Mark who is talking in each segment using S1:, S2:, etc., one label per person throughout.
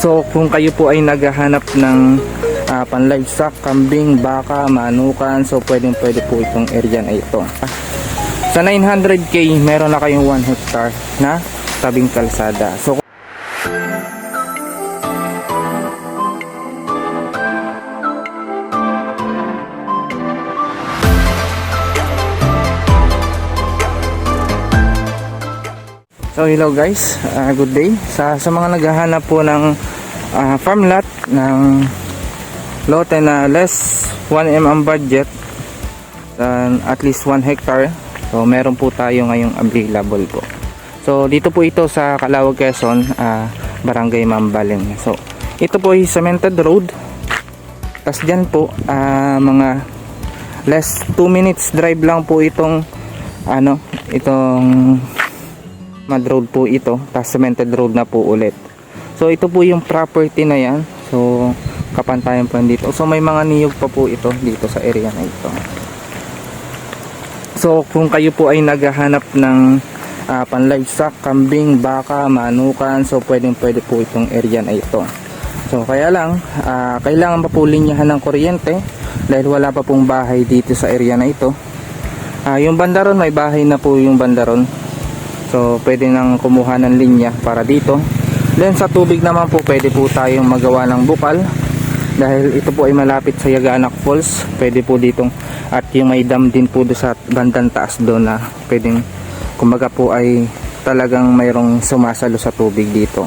S1: So kung kayo po ay naghahanap ng uh, panlivestock, kambing, baka, manukan, so pwedeng pwede po itong area na ito. Sa 900k, meron na kayong 1 hectare na tabing kalsada. So So hello guys, Ah, good day. Sa sa mga naghahanap po ng ah, farm lot ng lote na less 1M ang budget and at least 1 hectare. So meron po tayo ngayong available po. So dito po ito sa Calawag Quezon, ah, Barangay Mambaleng. So ito po ay cemented road. Tapos dyan po ah, mga less 2 minutes drive lang po itong ano, itong mud road po ito. Tapos cemented road na po ulit. So ito po yung property na yan. So kapantayan po dito so may mga niyog pa po ito dito sa area na ito. So kung kayo po ay naghahanap ng uh, panlivestock, kambing, baka, manukan so pwedeng pwede po itong area na ito. So kaya lang ah, kailangan pa po linyahan ng kuryente dahil wala pa pong bahay dito sa area na ito. Ah, yung bandaron may bahay na po yung bandaron So, pwede nang kumuha ng linya para dito. Then, sa tubig naman po, pwede po tayong magawa ng bukal. Dahil ito po ay malapit sa Yaganak Falls. Pwede po ditong, at yung may dam din po doon sa bandang taas doon na pwedeng, kumbaga po ay talagang mayroong sumasalo sa tubig dito.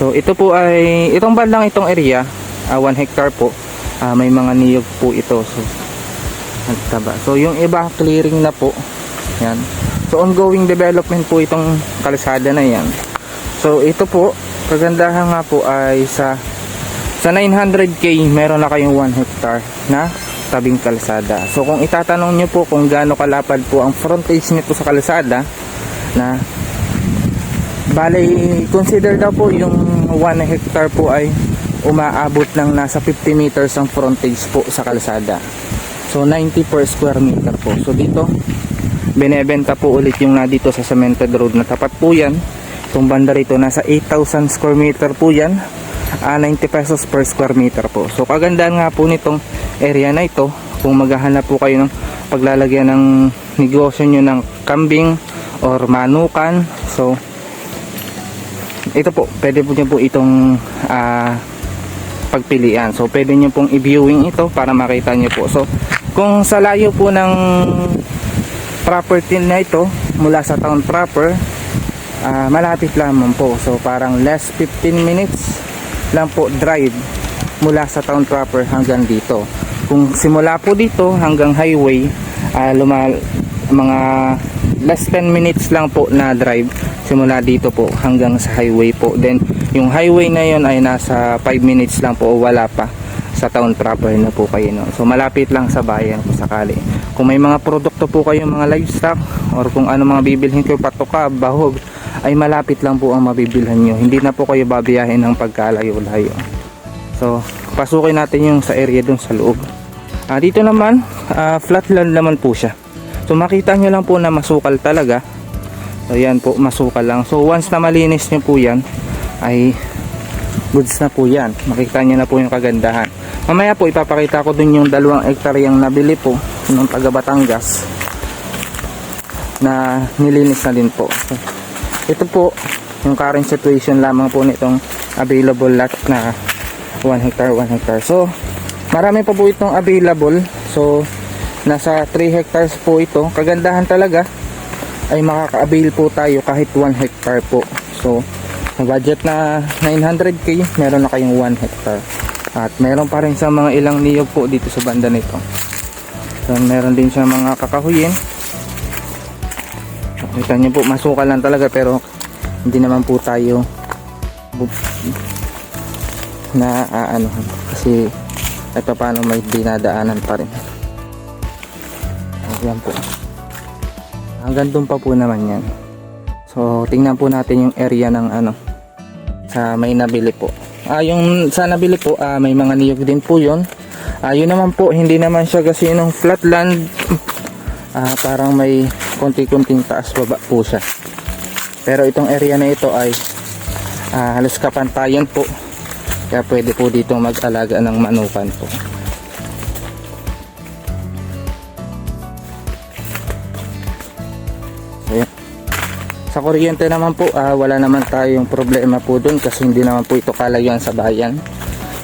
S1: So, ito po ay, itong bandang itong area, 1 hectare po, ah, may mga niyog po ito. So, ang taba. So, yung iba, clearing na po. Yan. So ongoing development po itong kalsada na yan. So ito po, kagandahan nga po ay sa sa 900k meron na kayong 1 hectare na tabing kalsada. So kung itatanong nyo po kung gaano kalapad po ang frontage nito sa kalsada na bale consider daw po yung 1 hectare po ay umaabot ng nasa 50 meters ang frontage po sa kalsada. So 90 per square meter po. So dito binebenta po ulit yung na dito sa cemented road na tapat po yan. Itong banda rito nasa 8,000 square meter po yan. Ah, 90 pesos per square meter po. So kagandahan nga po nitong area na ito kung maghahanap po kayo ng paglalagyan ng negosyo nyo ng kambing or manukan. So ito po pwede po nyo po itong ah, pagpilian. So pwede nyo pong i-viewing ito para makita nyo po. So kung sa layo po ng property na ito mula sa town proper ah, malapit lamang po. So parang less 15 minutes lang po drive mula sa town proper hanggang dito. Kung simula po dito hanggang highway ah, lumal mga less 10 minutes lang po na drive simula dito po hanggang sa highway po. Then yung highway na yon ay nasa 5 minutes lang po wala pa sa town proper na po kayo no? so malapit lang sa bayan kung sakali kung may mga produkto po kayo mga livestock or kung ano mga bibilhin kayo patoka, bahog ay malapit lang po ang mabibilhan nyo. Hindi na po kayo babiyahin ng pagkalayo-layo. So pasukin natin yung sa area dun sa loob. Ah, dito naman ah, flat land naman po siya. So makita nyo lang po na masukal talaga. So yan po masukal lang. So once na malinis nyo po yan ay goods na po yan. Makita nyo na po yung kagandahan. Mamaya po ipapakita ko dun yung dalawang hektaryang nabili po ng taga Batangas na nilinis na din po. Ito po yung current situation lamang po nitong available lot na 1 hectare 1 hectare. So marami pa po itong available. So nasa 3 hectares po ito. Kagandahan talaga ay makaka-avail po tayo kahit 1 hectare po. So sa budget na 900k meron na kayong 1 hectare. At meron pa rin sa mga ilang niyog po dito sa banda nito so meron din sa mga kakahuyin. Kita nyo po masukal lang talaga pero hindi naman po tayo na ano kasi at paano may dinadaanan pa rin. Ayan po. Hanggang doon pa po naman yan. So tingnan po natin yung area ng ano sa may nabili po. Ah yung sa nabili po ah, may mga niyog din po yun ah yun naman po hindi naman siya kasi ng flatland ah, parang may konti-konting taas baba po siya pero itong area na ito ay ah, halos kapantayan po Kaya pwede po dito mag-alaga ng manukan po. So, yan. Sa kuryente naman po, ah, wala naman tayong problema po dun kasi hindi naman po ito kalayuan sa bayan.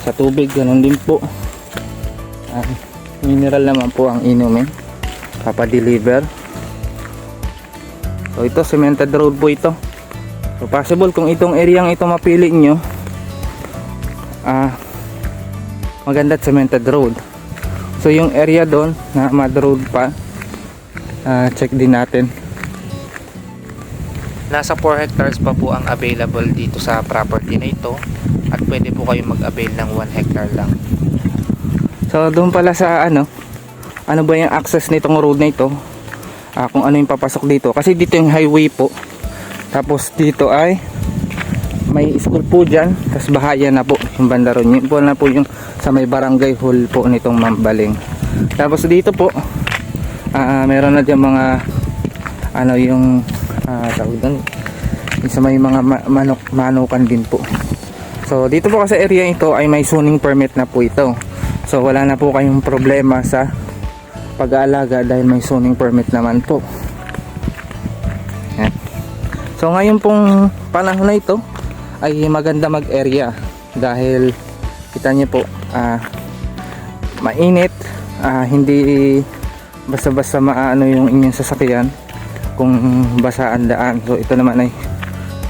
S1: Sa tubig, ganun din po. Ah, mineral naman po ang inumin. Papadeliver. So ito, cemented road po ito. So possible kung itong area ito mapili nyo, ah, maganda cemented road. So yung area doon na mud road pa, ah, check din natin. Nasa 4 hectares pa po ang available dito sa property na ito at pwede po kayo mag-avail ng 1 hectare lang. So doon pala sa ano, ano ba yung access nitong road na ito? Ah, kung ano yung papasok dito. Kasi dito yung highway po. Tapos dito ay may school po dyan. Tapos bahaya na po yung banda ron. Po na po yung sa may barangay hall po nitong Mambaling. Tapos dito po, ah, meron na dyan mga ano yung ah, tawag doon yung may mga ma- manok, manukan din po. So dito po kasi area ito ay may zoning permit na po ito. So wala na po kayong problema sa pag-aalaga dahil may zoning permit naman po. Yan. So ngayon pong panahon na ito ay maganda mag-area dahil kita niyo po ah, mainit ah, hindi basta-basta maano yung inyong sasakyan kung basa ang daan. So ito naman ay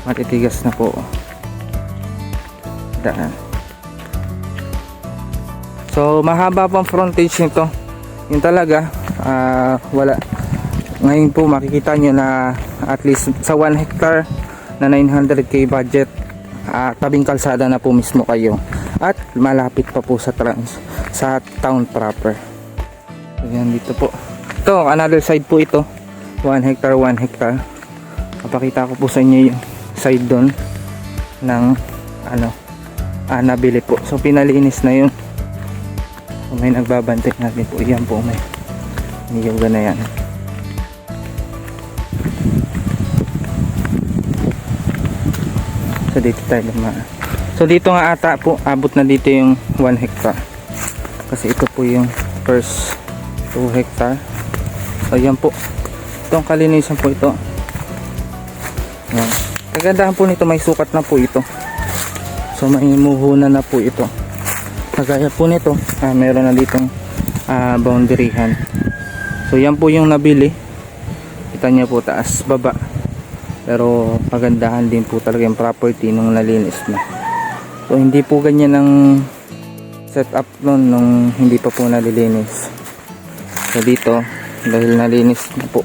S1: matitigas na po daan. So mahaba pang frontage nito. Yun talaga ah, wala. Ngayon po makikita nyo na at least sa 1 hectare na 900k budget ah, tabing kalsada na po mismo kayo. At malapit pa po sa trans sa town proper. Ayan dito po. Ito another side po ito. 1 hectare 1 hectare. Papakita ko po sa inyo yung side doon ng ano ah, nabili po. So pinalinis na yun so, may nagbabantay natin po yan po may niyuga na yan. So dito tayo dumaan so dito nga ata po abot na dito yung 1 hectare. Kasi ito po yung first 2 hectare. So yan po. Itong kalinisan po ito. Yan. Kagandahan po nito may sukat na po ito. So may muhunan na po ito kagaya po nito ah, meron na ditong ah, boundaryhan so yan po yung nabili. Kita niyo po taas baba. Pero pagandahan din po talaga yung property nung nalinis na. So hindi po ganyan ang setup nun nung hindi pa po nalilinis. So dito dahil nalinis na po.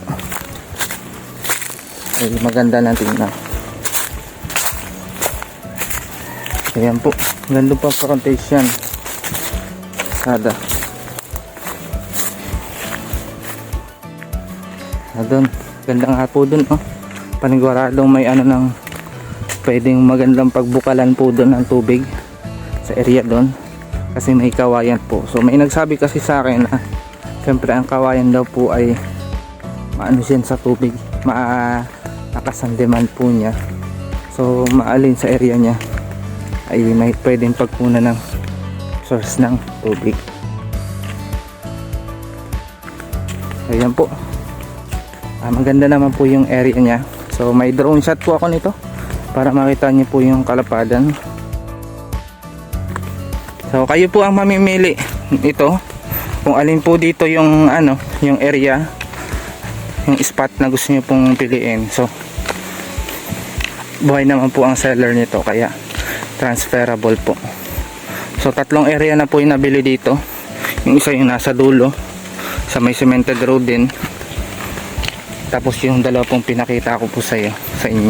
S1: Ay maganda na tingnan. Ayan po. Ganda pa frontage yan sada Ah, doon. Ganda nga po doon, oh. Paniguradong may ano ng pwedeng magandang pagbukalan po doon ng tubig sa area doon. Kasi may kawayan po. So may nagsabi kasi sa akin na siyempre ang kawayan daw po ay maano siya sa tubig. Maalakas ang demand po niya. So maalin sa area niya ay may pwedeng pagkunan ng source ng tubig. Ayan po. Ah, maganda naman po yung area niya. So may drone shot po ako nito para makita niyo po yung kalapadan. So kayo po ang mamimili ito kung alin po dito yung ano, yung area yung spot na gusto niyo pong piliin. So buhay naman po ang seller nito kaya transferable po. So tatlong area na po yung nabili dito. Yung isa yung nasa dulo sa may cemented road din tapos yung dalawa pong pinakita ko po sa iyo, sa inyo.